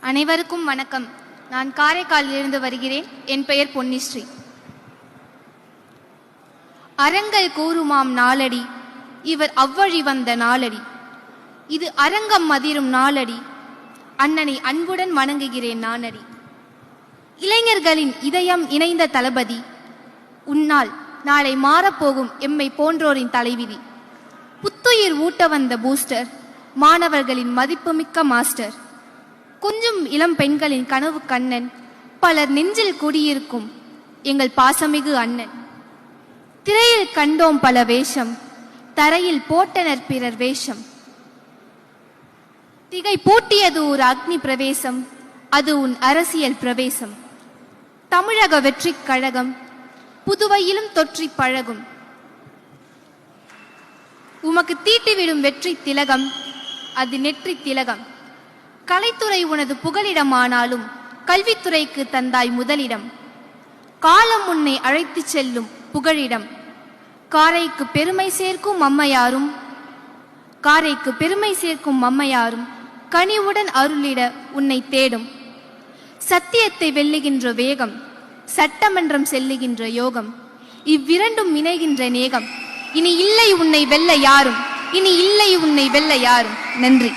அனைவருக்கும் வணக்கம். நான் காரைக்காலிலிருந்து வருகிறேன். என் பெயர் பொன்னிஸ்ரீ. அரங்கல் கூறுமாம் நாளடி. இவர் அவ்வழி வந்த நாளடி. இது அரங்கம் மதிரும் நாளடி. அண்ணனை அன்புடன் வணங்குகிறேன் நானடி. இளைஞர்களின் இதயம் இணைந்த தளபதி உன்னால் நாளை மாறப்போகும் எம்மை போன்றோரின் தலைவிதி. புத்துயிர் ஊட்ட வந்த பூஸ்டர் மாணவர்களின் மதிப்புமிக்க மாஸ்டர். கொஞ்சம் இளம் பெண்களின் கனவு கண்ணன். பலர் நெஞ்சில் குடியிருக்கும் எங்கள் பாசமிகு அண்ணன். திரையில் கண்டோம் பல வேஷம் தரையில் போட்டனர் பிறர் வேஷம். திகை பூட்டியது ஒரு அக்னி பிரவேசம் அது உன் அரசியல் பிரவேசம். தமிழக வெற்றிக் கழகம் புதுவையிலும் தொற்றி பழகும். உமக்கு தீட்டிவிடும் வெற்றி திலகம் அது நெற்றி திலகம். கலைத்துறை உனது புகலிடமானாலும் கல்வித்துறைக்கு தந்தாய் முதலிடம். காலம் உன்னை அழைத்துச் செல்லும் புகழிடம் காரைக்கு பெருமை சேர்க்கும் அம்மையாரும் காரைக்கு பெருமை சேர்க்கும் அம்மையாரும் கனிவுடன் அருளிட உன்னை தேடும். சத்தியத்தை வெல்லுகின்ற வேகம் சட்டமன்றம் செல்லுகின்ற யோகம் இவ்விரண்டும் இணைகின்ற நேகம். இனி இல்லை உன்னை வெல்ல யாரும் இனி இல்லை உன்னை வெல்ல யாரும். நன்றி.